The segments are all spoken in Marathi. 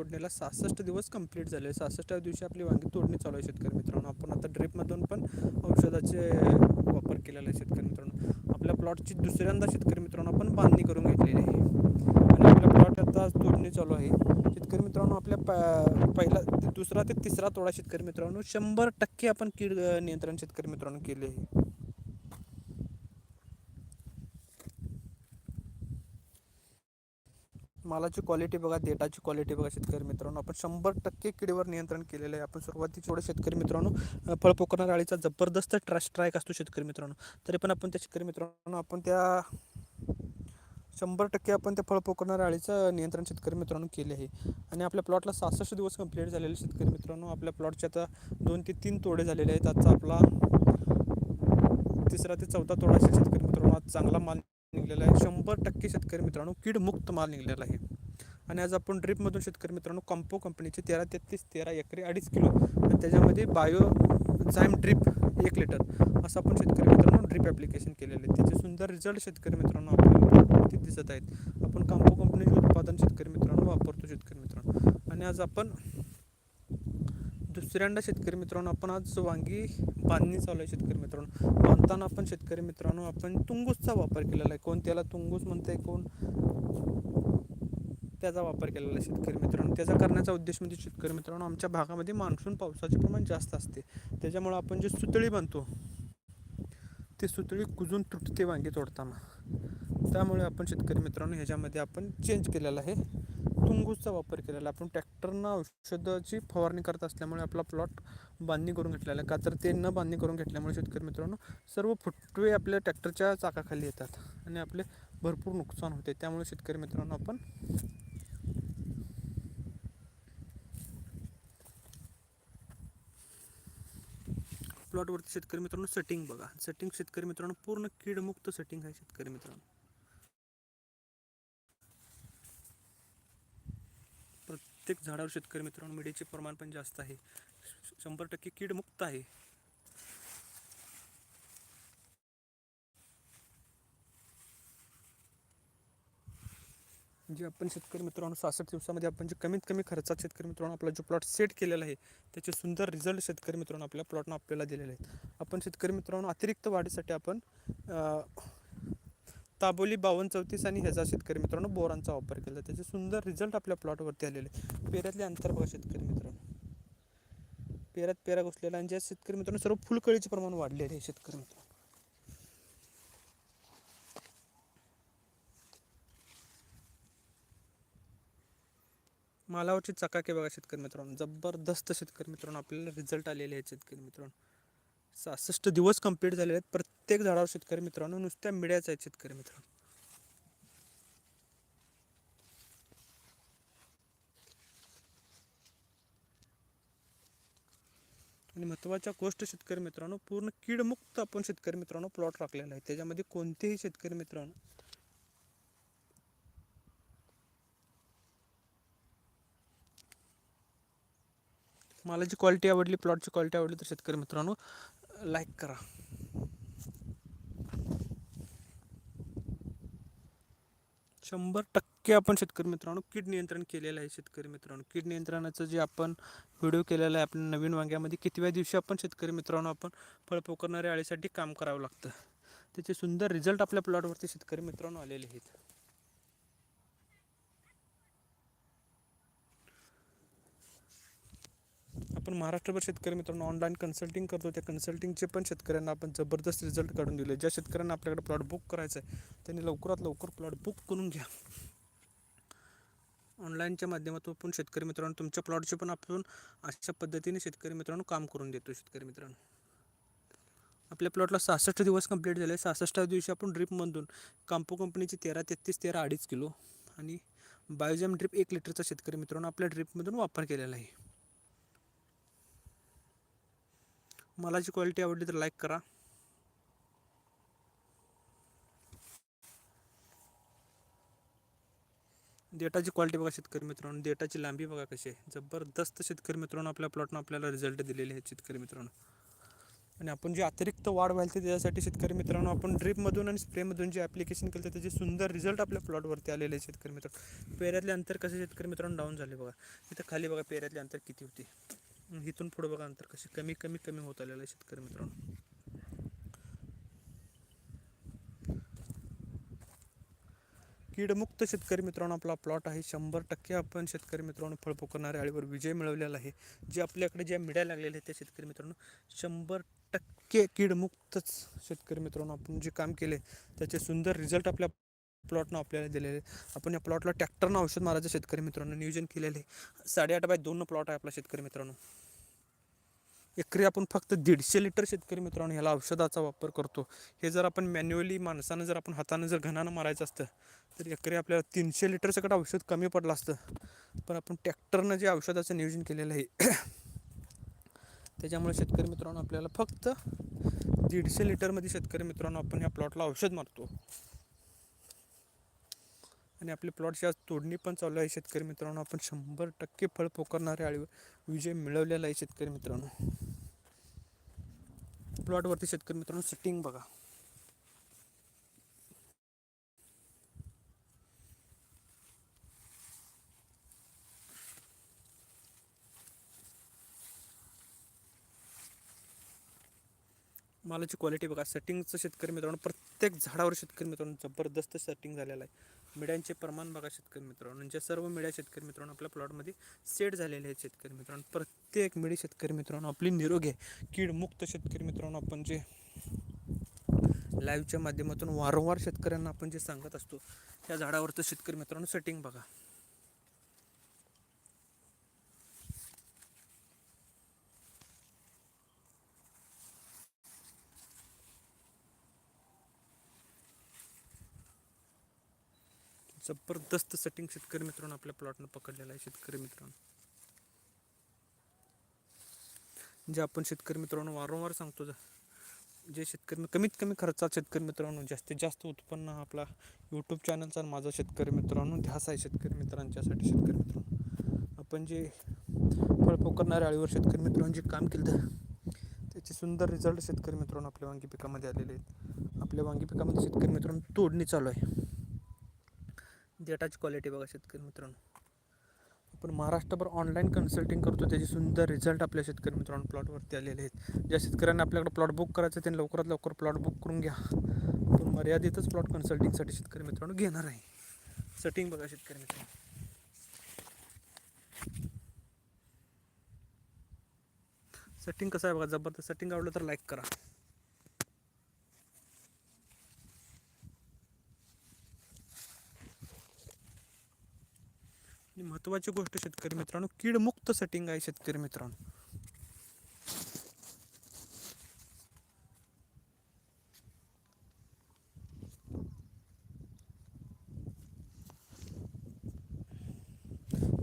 तोडणीला सहासष्ट दिवस कंप्लीट झाले. सहासष्टाव्या दिवशी आपली वांगी तोडणी चालू आहे शेतकरी मित्रांनो. आपण आता ड्रिपमधून पण औषधाचे वापर केलेला आहे शेतकरी मित्रांनो. आपल्या प्लॉटची दुसऱ्यांदा शेतकरी मित्रांनो आपण बांधणी करून घेतलेली आहे. आणि आपल्या प्लॉट आता तोडणी चालू आहे. शेतकरी मित्रांनो आपल्या प पहिला दुसरा ते तिसरा तोडा शेतकरी मित्रांनो शंभर टक्के आपण कीड नियंत्रण शेतकरी मित्रांनो केले आहे. मालाची क्वालिटी बघा डेटाची क्वालिटी बघा शेतकरी मित्रांनो. आपण शंभर टक्के किडीवर नियंत्रण केलेलं आहे. आपण सुरुवातीच्या थोडं शेतकरी मित्रांनो फळ पोकरणार अळीचा जबरदस्त ट्रॅश स्ट्राईक असतो शेतकरी मित्रांनो. तरी पण आपण त्या शेतकरी मित्रांनो आपण त्या शंभर टक्के आपण त्या फळ पोकरणाऱ्या अळीचं नियंत्रण शेतकरी मित्रांनो केले आहे. आणि आपल्या प्लॉटला सहासष्ट दिवस कंप्लीट झालेले शेतकरी मित्रांनो. आपल्या प्लॉटचे आता दोन ते तीन तोडे झालेले आहेत. आजचा आपला तिसरा ते चौथा तोडा शेतकरी मित्रांनो. आज चांगला माल निघलेला आहे. शंभर टक्के शेतकरी मित्रांनो कीडमुक्त माल निघलेला आहे. आणि आज आपण ड्रिपमधून शेतकरी मित्रांनो कंपो कंपनीचे तेरा तेहतीस तेरा एकरी अडीच किलो आणि त्याच्यामध्ये बायो झाईम ड्रिप एक लिटर असं आपण शेतकरी मित्रांनो ड्रिप ॲप्लिकेशन केलेलं आहे. त्याचे सुंदर रिझल्ट शेतकरी मित्रांनो आपल्याला दिसत आहेत. आपण कंपो कंपनीचे उत्पादन शेतकरी मित्रांनो वापरतो शेतकरी मित्रांनो. आणि आज आपण दुसऱ्यांदा शेतकरी मित्रांनो आपण आज वांगी बांधणी चालू आहे शेतकरी मित्रांनो. बांधताना आपण शेतकरी मित्रांनो आपण तुंगूसचा वापर केलेला आहे. कोण त्याला तुंगूस म्हणते कोण त्याचा वापर केलेला आहे शेतकरी मित्रांनो. त्याचा करण्याचा उद्देश म्हणजे शेतकरी मित्रांनो आमच्या भागामध्ये मान्सून पावसाचे प्रमाण जास्त असते. त्याच्यामुळं आपण जे सुतळी बांधतो ते सुतळी कुजून तुटते वांगी तोडताना. त्यामुळे आपण शेतकरी मित्रांनो ह्याच्यामध्ये आपण चेंज केलेला आहे. तुंगूसचा वापर केलेला आपण ट्रॅक्टरनं औषधाची फवारणी करत असल्यामुळे आपला प्लॉट बांधणी करून घेतलेला आहे. का तर ते न बांधणी करून घेतल्यामुळे शेतकरी मित्रांनो सर्व फुटवे आपल्या ट्रॅक्टरच्या चाकाखाली येतात आणि आपले भरपूर नुकसान होते. त्यामुळे शेतकरी मित्रांनो आपण प्लॉटवरती शेतकरी मित्रांनो सेटिंग बघा. सेटिंग शेतकरी मित्रांनो पूर्ण कीडमुक्त सेटिंग आहे शेतकरी मित्रांनो. प्रत्येक झाडावर शेतकरी मित्रांनो मिडीचे प्रमाण पण जास्त आहे. श- शंभर टक्के कीड मुक्त आहे. जे आपण शेतकरी मित्रांनो सहासष्ट दिवसामध्ये आपण जे कमीत कमी खर्चात शेतकरी मित्रांनो आपला जो प्लॉट सेट केलेला आहे त्याचे सुंदर रिझल्ट शेतकरी मित्रांनो आपल्या प्लॉटनं आपल्याला दिलेले आहेत. आपण शेतकरी मित्रांनो अतिरिक्त वाढीसाठी आपण ताबोली बावन्न चौतीस आणि ह्याचा शेतकरी मित्रांनो बोरांचा वापर केला. त्याचे सुंदर रिझल्ट आपल्या प्लॉटवरती आलेले पेऱ्यातले अंतर बघा शेतकरी मित्रांनो. पेऱ्यात पेरा घुसलेला आणि ज्या शेतकरी मित्रांनो सर्व फुलकळीचे प्रमाण वाढलेले आहे शेतकरी मित्रांनो. मालावरची चकाके बघा शेतकरी मित्रांनो. जबरदस्त शेतकरी मित्रांनो आपल्याला रिझल्ट आलेले आहेत शेतकरी मित्रांनो. सहासष्ट दिवस कंप्लीट झालेले आहेत. प्रत्येक प्रत्येक झाडावर शेतकरी मित्रांनो नुसत्या मिड्याच आहेत शेतकरी मित्रांनो. आणि महत्त्वाच्या गोष्ट शेतकरी मित्रांनो पूर्ण कीडमुक्त आपण शेतकरी मित्रांनो प्लॉट राखलेला आहे. त्याच्यामध्ये कोणतेही शेतकरी मित्रांनो मला जी क्वालिटी आवडली प्लॉटची क्वालिटी आवडली तर शेतकरी मित्रांनो लाईक करा. शंभर टक्के आपण शेतकरी मित्रांनो कीड नियंत्रण केलेलं आहे शेतकरी मित्रांनो. कीड नियंत्रणाचं जे आपण व्हिडिओ केलेला आहे आपल्या नवीन वांग्यामध्ये कितव्या दिवशी आपण शेतकरी मित्रांनो आपण फळ पोकरणाऱ्या अळीसाठी काम करावं लागतं. त्याचे सुंदर रिझल्ट आपल्या प्लॉटवरती शेतकरी मित्रांनो आलेले आहेत. आपण महाराष्ट्रभर शेतकरी मित्रांनो ऑनलाईन कन्सल्टिंग करतो. त्या कन्सल्टिंगचे पण शेतकऱ्यांना आपण जबरदस्त रिझल्ट काढून दिले. ज्या शेतकऱ्यांना आपल्याकडे प्लॉट बुक करायचा आहे त्यांनी लवकरात लवकर प्लॉट बुक करून घ्या. ऑनलाईनच्या माध्यमातून पण शेतकरी मित्रांनो तुमच्या प्लॉटचे पण आपण अशा पद्धतीने शेतकरी मित्रांनो काम करून देतो शेतकरी मित्रांनो. आपल्या प्लॉटला सहासष्ट दिवस कंप्लीट झाले. सहासष्टाव्या दिवशी आपण ड्रिपमधून कांपो कंपनीची तेरा तेहतीस तेरा अडीच किलो आणि बायोजॅम ड्रिप एक लिटरचा शेतकरी मित्रांनो आपल्या ड्रिपमधून वापर केलेला आहे. मालाची क्वालिटी आवडली तर लाईक करा. डेटाची क्वालिटी बघा शेतकरी मित्रांनो. डेटाची लांबी बघा कशी आहे. जबरदस्त शेतकरी मित्रांनो आपल्या प्लॉटनं आपल्याला रिझल्ट दिलेले आहेत शेतकरी मित्रांनो. आणि आपण जे अतिरिक्त वाढ व्हायला ते त्याच्यासाठी शेतकरी मित्रांनो आपण ड्रीपमधून आणि स्प्रेमधून जे ॲप्लिकेशन केलं तर त्याचे सुंदर रिझल्ट आपल्या प्लॉटवरती आलेले आहे शेतकरी मित्रांनो. पेऱ्यातले अंतर कसे शेतकरी मित्रांनो? डाऊन झाले बघा. इथं खाली बघा पेऱ्यातले अंतर किती होते? इथून पुढे बघा अंतर कसे कमी कमी कमी होत आलेलं आहे शेतकरी मित्रांनो. कीडमुक्त शेतकरी मित्रांनो आपला प्लॉट आहे शंभर टक्के आपण शेतकरी मित्रांनो फळ पोकणाऱ्या आळीवर विजय मिळवलेला आहे. जे आपल्याकडे ज्या मिड्या लागलेल्या आहेत त्या शेतकरी मित्रांनो शंभर टक्के कीडमुक्तच शेतकरी मित्रांनो आपण जे काम केले त्याचे सुंदर रिझल्ट आपल्या प्लॉटनं आपल्याला दिलेले. आपण या प्लॉटला ट्रॅक्टरनं औषध मारायचं शेतकरी मित्रांनो. नियोजन केलेलं. आहे साडेआठ बाय दोन प्लॉट आहे आपला शेतकरी मित्रांनो. एकरी आपण फक्त दीडशे लिटर शेतकरी मित्रांनो ह्याला औषधाचा वापर करतो. हे जर आपण मॅन्युअली माणसानं जर आपण हातानं जर घणानं मारायचं असतं तर एकरी आपल्याला तीनशे लिटर सकट औषध कमी पडलं असतं. पण आपण ट्रॅक्टरनं जे औषधाचं नियोजन केलेलं आहे त्याच्यामुळे शेतकरी मित्रांनो आपल्याला फक्त दीडशे लिटरमध्ये शेतकरी मित्रांनो आपण या प्लॉटला औषध मारतो. आणि आपले प्लॉटची आज तोडणी पण चालू आहे शेतकरी मित्रांनो. आपण शंभर टक्के फळ पोकरणाऱ्या आळीवर विजय मिळवलेला आहे शेतकरी मित्रांनो. प्लॉटवरती शेतकरी मित्रांनो सिटिंग बघा. मालाची क्वालिटी बघा. सेटिंगचं शेतकरी मित्रांनो प्रत्येक झाडावर शेतकरी मित्रांनो जबरदस्त सेटिंग झालेलं आहे. मिड्यांचे प्रमाण बघा शेतकरी मित्रांनो. म्हणजे सर्व मिड्या शेतकरी मित्रांनो आपल्या प्लॉटमध्ये सेट झालेले आहेत शेतकरी मित्रांनो. प्रत्येक मिडी शेतकरी मित्रांनो आपली निरोगी आहे कीडमुक्त शेतकरी मित्रांनो आपण जे लाईव्हच्या माध्यमातून वारंवार शेतकऱ्यांना आपण जे सांगत असतो त्या झाडावरचं शेतकरी मित्रांनो सेटिंग बघा. जबरदस्त सेटिंग शेतकरी मित्रांनो आपल्या प्लॉटनं पकडलेला आहे शेतकरी मित्रांनो. जे आपण शेतकरी मित्रांनो वारंवार सांगतो ज- जे शेतकरी कमीत कमी खर्चात शेतकरी मित्रांनो जास्तीत जास्त उत्पन्न आपला यूट्यूब चॅनलचा आणि माझा शेतकरी मित्रांनो ध्यास आहे शेतकरी मित्रांच्यासाठी शेतकरी मित्रांनो. आपण जे फळ पोकरणाऱ्या आळीवर शेतकरी मित्रांनो जे काम केलं त्याचे सुंदर रिझल्ट शेतकरी मित्रांनो आपल्या वांगी पिकामध्ये आलेले आहेत. आपल्या वांगी पिकामध्ये शेतकरी मित्रांनो तोडणी चालू आहे. डेटाची क्वालिटी बघा शेतकरी मित्रांनो. आपण महाराष्ट्रभर ऑनलाईन कन्सल्टिंग करतो त्याचे सुंदर रिझल्ट आपल्या शेतकरी मित्रांनो प्लॉटवरती आलेले आहेत. ज्या शेतकऱ्यांना आपल्याकडे प्लॉट बुक करायचं आहे, त्यांनी लवकरात लवकर प्लॉट बुक करून घ्या. आपण मर्यादितच प्लॉट कन्सल्टिंगसाठी शेतकरी मित्रांनो घेणार आहे. सेटिंग बघा शेतकरी मित्रांनो. सेटिंग कसं आहे बघा जबरदस्त सेटिंग आवडलं तर लाईक करा. आणि महत्त्वाची गोष्ट शेतकरी मित्रांनो कीडमुक्त सेटिंग आहे शेतकरी मित्रांनो.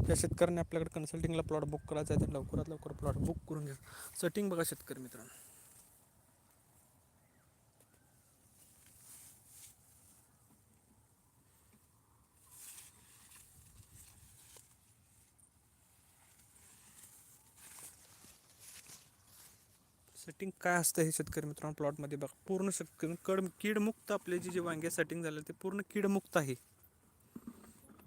त्या शेतकऱ्यांनी आपल्याकडे कन्सल्टिंगला प्लॉट बुक करायचा आहे तर लवकरात लवकर प्लॉट बुक करून घ्या. सेटिंग बघा शेतकरी मित्रांनो. सेटिंग काय असतं हे शेतकरी मित्रांनो प्लॉटमध्ये बघा. पूर्ण शेतकरी कड कीडमुक्त आपले जे जे वांगे सेटिंग झाले ते पूर्ण कीडमुक्त आहे.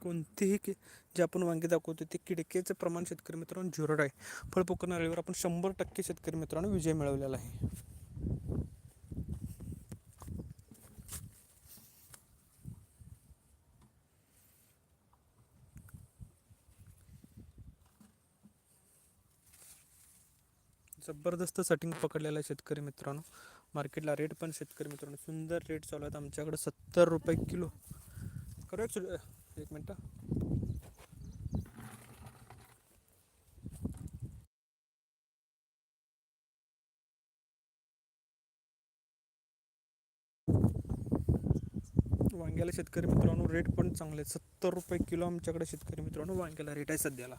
कोणतेही की जे आपण वांगे दाखवतो ते किडकेचं प्रमाण शेतकरी मित्रांनो झिरो आहे. फळ पोकरणाऱ्यावर आपण शंभर टक्के शेतकरी मित्रांनो विजय मिळवलेला आहे. जबरदस्त सटिंग पकडलेलं आहे शेतकरी मित्रांनो. मार्केटला रेट पण शेतकरी मित्रांनो सुंदर रेट चालू आहेत. आमच्याकडे सत्तर रुपये किलो. करू एक एक मिनटं. वांग्याला शेतकरी मित्रांनो रेट पण चांगले आहेत. सत्तर रुपये किलो आमच्याकडे शेतकरी मित्रांनो वांग्याला रेट आहे सध्याला.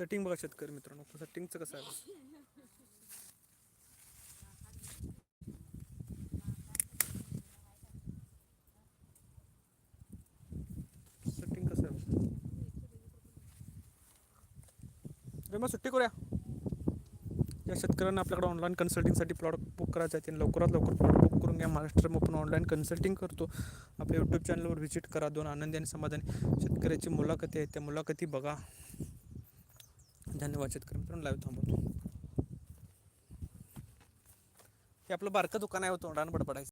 सेटिंग बघा शेतकरी मित्रांनो सेटिंगचं कसं आहे? सेटिंग कसं आहे? मग सुट्टी करूया. या शेतकऱ्यांना आपल्याकडे ऑनलाईन कन्सल्टिंगसाठी प्लॉट बुक करायचं आहे. त्यांनी लवकरात लवकर प्लॉट बुक करून घ्या. महाराष्ट्र मग पण ऑनलाईन कन्सल्टिंग करतो. आपल्या यूट्यूब चॅनलवर व्हिजिट करा. दोन आनंदी आणि समाधानी शेतकऱ्याची मुलाखती आहे त्या मुलाखती बघा. धन्यवाद शेतकरी मित्रांनो. लाईव्ह थांबवतो. हे आपलं बारकं दुकान आहे होतं डान बडबडायचं.